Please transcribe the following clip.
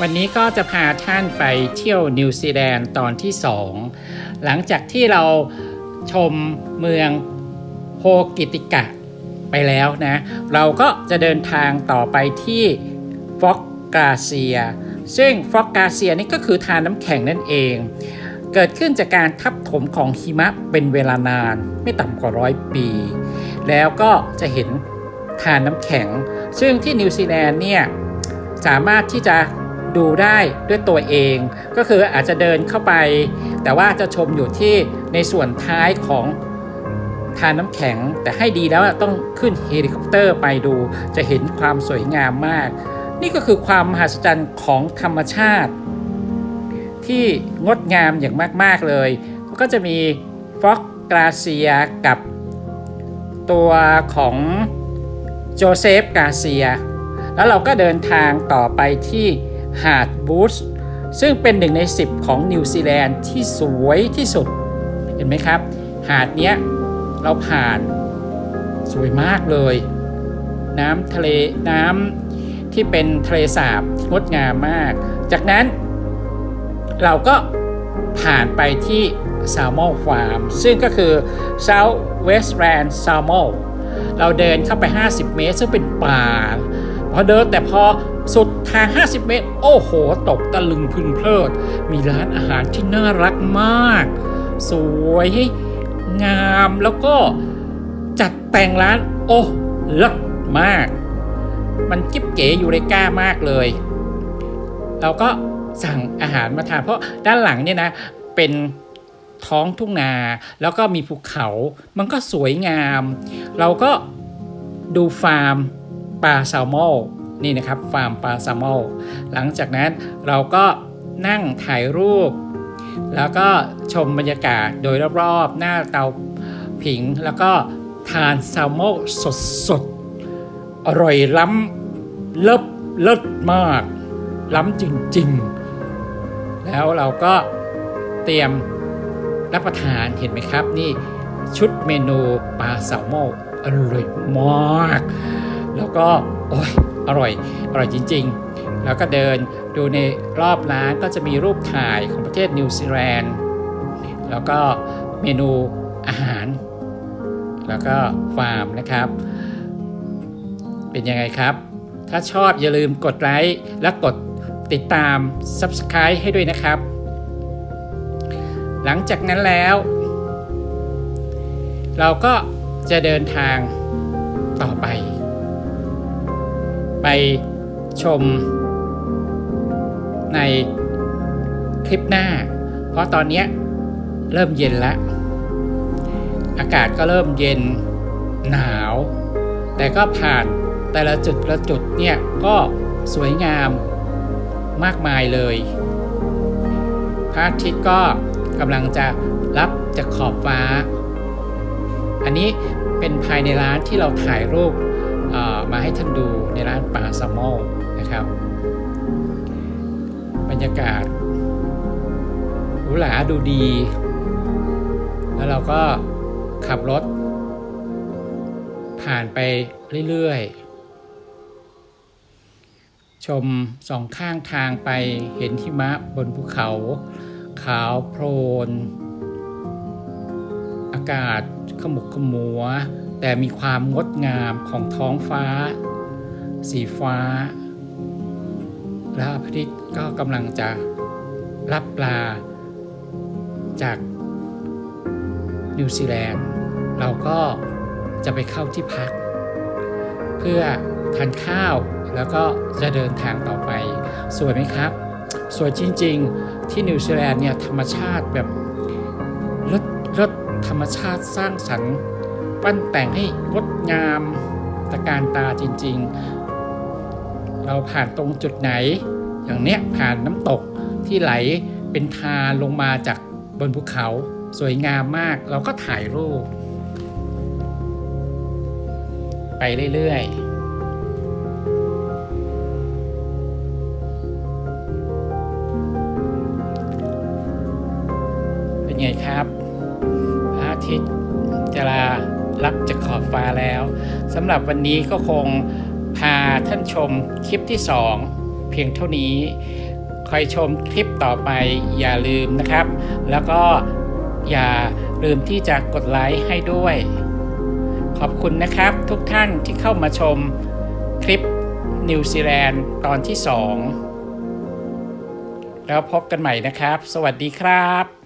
วันนี้ก็จะพาท่านไปเที่ยวนิวซีแลนด์ตอนที่ 2 หลังจากที่เราชมเมืองโฮกิติกะไปแล้วนะ เราก็จะเดินทางต่อไปที่ฟอกกาเซีย ซึ่งฟอกกาเซียนี่ก็คือทานน้ำแข็งนั่นเอง เกิดขึ้นจากการทับถมของหิมะเป็นเวลานานไม่ต่ำกว่าร้อยปี แล้วก็จะเห็นทานน้ำแข็ง ซึ่งที่นิวซีแลนด์เนี่ยสามารถที่จะ ดูได้ด้วยตัวเอง ก็คืออาจจะเดินเข้าไป แต่ว่าจะชมอยู่ที่ในส่วนท้ายของทานน้ำแข็ง แต่ให้ดีแล้วต้องขึ้นเฮลิคอปเตอร์ไปดูจะเห็นความสวยงามมาก นี่ก็คือความมหัศจรรย์ของธรรมชาติ ที่งดงามอย่างมาก ๆ เลย ก็จะมีฟ็อกกราเซียกับตัวของโจเซฟกาเซีย แล้วเราก็เดินทางต่อไปที่ หาดบูชซึ่งเป็นหนึ่งใน 10 ของนิวซีแลนด์ที่สวยที่สุด เห็นไหมครับ หาดเนี้ยเราผ่านสวยมากเลย น้ำทะเลน้ำที่เป็นทะเลสาบงดงามมาก จากนั้นเราก็ผ่านไปที่ s a l m o Farm ซึ่งก็คือ South Westland s a l m o เราเดินเข้าไป 50 เมตร ซึ่งเป็นป่าพอเดินแต่พอ สุดทาง 50 เมตร โอ้โห ตกตะลึงพึงเพลิด มีร้านอาหารที่น่ารักมาก สวยงามแล้วก็จัดแต่งร้าน โอ้เลิศมาก มันจิ๊บเก๋อยู่ในก้ามากเลย เราก็สั่งอาหารมาทานเพราะด้านหลังเนี่ยนะ เป็นท้องทุ่งนา แล้วก็มีภูเขา มันก็สวยงาม เราก็ดูฟาร์มปลาแซลมอน นี่นะครับฟาร์มปลาแซลมอนหลังจากนั้นเราก็นั่งถ่ายรูป แล้วก็ชมบรรยากาศโดยรอบๆ หน้าเตาผิง แล้วก็ทานแซลมอนสดๆ อร่อยล้ำเลิศเลิศมาก ล้ำจริงๆ แล้วเราก็เตรียมรับประทานเห็นไหมครับ นี่ชุดเมนูปลาแซลมอนอร่อยมาก แล้วก็ โอ้ย อร่อยอร่อยจริง ๆ แล้วก็เดินดูในรอบร้านก็จะมีรูปถ่ายของประเทศนิวซีแลนด์แล้วก็เมนูอาหาร แล้วก็ฟาร์มนะครับ เป็นยังไงครับ ถ้าชอบอย่าลืมกดไลค์และกดติดตาม Subscribe ให้ด้วยนะครับ หลังจากนั้นแล้ว เราก็จะเดินทางต่อไป ไปชมในคลิปหน้า เพราะตอนนี้เริ่มเย็นแล้ว อากาศก็เริ่มเย็นหนาว แต่ก็ผ่านแต่ละจุดละจุดเนี่ยก็สวยงามมากมายเลยพระอาทิตย์ก็กำลังจะรับจากขอบฟ้า อันนี้เป็นภายในร้านที่เราถ่ายรูป มาให้ท่านดูในร้านปลาแซลมอนนะครับ บรรยากาศหรูหราดูดี แล้วเราก็ขับรถ ผ่านไปเรื่อยๆ ชมสองข้างทางไปเห็นหิมะบนภูเขา ขาวโพลนอากาศขมุกขมัว แต่มีความงดงามของท้องฟ้า สีฟ้า แล้วพระอาทิตย์ก็กำลังจะรับปลาจากนิวซีแลนด์เราก็จะไปเข้าที่พัก เพื่อทานข้าวแล้วก็จะเดินทางต่อไป สวยไหมครับ สวยจริง ๆ ที่นิวซีแลนด์เนี่ยธรรมชาติแบบรถรถธรรมชาติสร้างสรรค์ ปั้นแต่งให้งดงามตะการตาจริง ๆ เราผ่านตรงจุดไหน อย่างเนี้ยผ่านน้ำตกที่ไหลเป็นทานลงมาจากบนภูเขาสวยงามมาก เราก็ถ่ายรูป ไปเรื่อยๆเป็นไงครับพระอาทิตย์จะลา รับจากขอบฟ้าแล้วสำหรับวันนี้ก็คงพาท่านชมคลิปที่2เเพียงเท่านี้คอยชมคลิปต่อไปอย่าลืมนะครับ แล้วก็อย่าลืมที่จะกดไลค์ให้ด้วย ขอบคุณนะครับทุกท่านที่เข้ามาชมคลิปนิวซีแลนด์ตอนที่ 2 แล้วพบกันใหม่นะครับ สวัสดีครับ